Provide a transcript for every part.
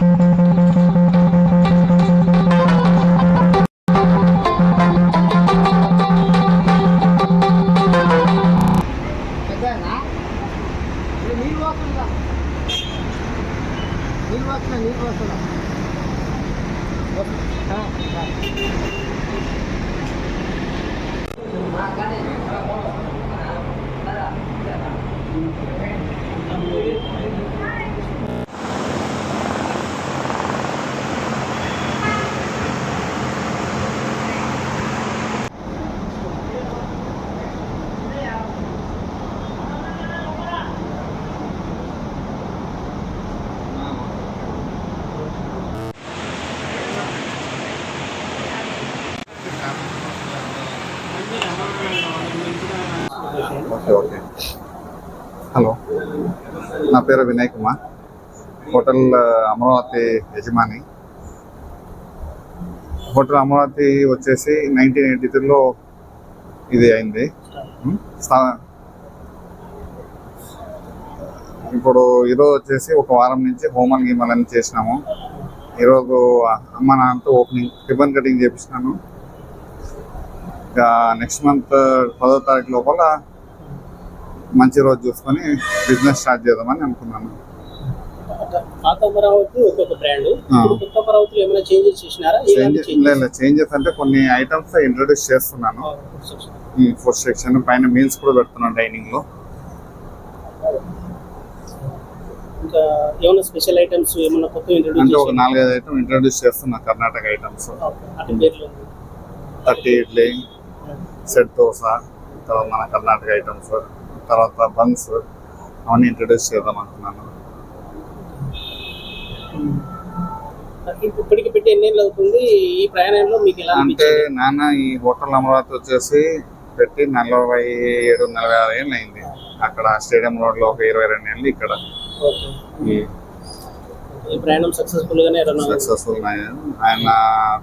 Gracias. Okay okay. Hello. నా పేరు Vinay Kumar. Hotel Amaravati యజమాని. హోటల్ అమరావతి వచ్చేసి నైన్టీన్ ఎయిటీ త్రీలో ఇది అయింది. ఇప్పుడు ఈరోజు వచ్చేసి ఒక వారం నుంచి హోమల్ గీమాలు అన్ని చేసినాము. ఈరోజు అమ్మ నాన్నతో ఓపెనింగ్ రిబన్ కటింగ్ చేపించినాను ఇంకా నెక్స్ట్ మంత్ పదో తారీఖు లోపల మంచి రోజు చూసుకొని బిజినెస్ స్టార్ట్ చేద్దామని అనుకున్నాను. చేంజెస్ అంటే కొన్ని ఐటమ్స్ ఇంట్రొడ్యూస్ చేస్తున్నాను? ఫుడ్ సెక్షన్ పైన మీల్స్ కూడా పెడుతున్నాను డైనింగ్లో. ఇంకా ఏమైనా స్పెషల్ ఐటమ్స్ ఏమైనా కొత్త ఇంట్రొడ్యూస్ అంటే ఒక నాలుగైదు ఐటమ్ ఇంట్రొడ్యూస్ చేస్తున్నా Karnataka items thirty idli set dosa తర్వాత మన కర్ణాటక ఐటమ్స్ తర్వాత బన్స్ అవన్నీ ఇంట్రొడ్యూస్ చేద్దాం అనుకున్నాను. ఇప్పటికి పెట్టి ఎన్నేళ్ళు అవుతుంది? ఈ ప్రయాణంలో మీకు ఎలా అంటే నాన్న ఈ హోటల్ అమరావతి వచ్చేసి పెట్టి నలభై ఏడు నలభై ఆరు ఏళ్ళు అయింది. అక్కడ స్టేడియం రోడ్లో ఒక ఇరవై రెండు ఏళ్ళు ఇక్కడ. ప్రయాణం సక్సెస్ఫుల్ గానే సక్సెస్ఫుల్ ఆయన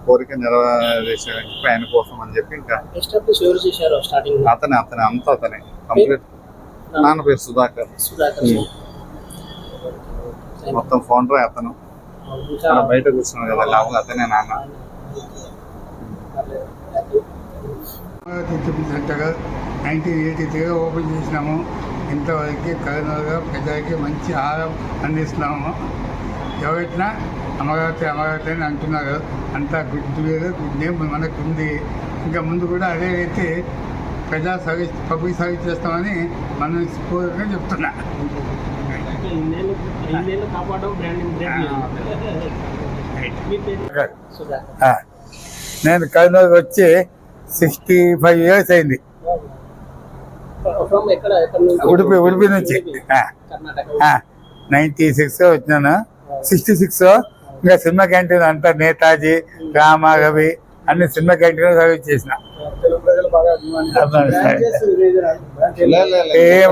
కోరిక నెరవేర్చడానికి ఆయన కోసం అని చెప్పి ఇంకా ఎస్టాబ్లిష్ ఎవరు చేశారు స్టార్టింగ్లో అతనే అతనే అంతా అతనే. కంప్లీట్ నాన్న పేరు సుధాకర్. మొత్తం ఫౌండర్ అతను. ఇంకా అక్కడ బయట కూర్చున్నాడు కదా లాభం అతనే నాన్న. నైన్టీన్ ఎయిటీ త్రీలో ఓపెన్ చేసినాము. ఇంతవరకు కరీంనగర్గా ప్రజలకి మంచి ఆహారం అందిస్తున్నాము. ఎవరైనా అమరావతి అమరావతి అని అంటున్నారు. అంతా గుడ్ పేరు గుడ్ నేమ్ మనకు ఉంది ఇంకా ముందు కూడా అదే రీతి ప్రజా సర్వీస్ పబ్లిక్ సర్వీస్ చేస్తామని మనస్ఫూర్తిగా చెప్తున్నా. ఇన్నేళ్ళు ఇన్నేళ్ళు కాపాడడం బ్రాండింగ్ మీ పేరు సుధాకర్ ఆ, నేను కర్నూలు వచ్చి సిక్స్టీ ఫైవ్ ఇయర్స్ అయింది. ఉడిపి ఉడిపి నుంచి. నైన్టీ సిక్స్ వచ్చినాను. సిక్స్టీ సిక్స్ ఇంకా సినిమా క్యాంటీన్ అంతా నేతాజీ రామ రవి అన్ని సినిమా క్యాంటీన్ సర్వీస్ చేసిన. ఏం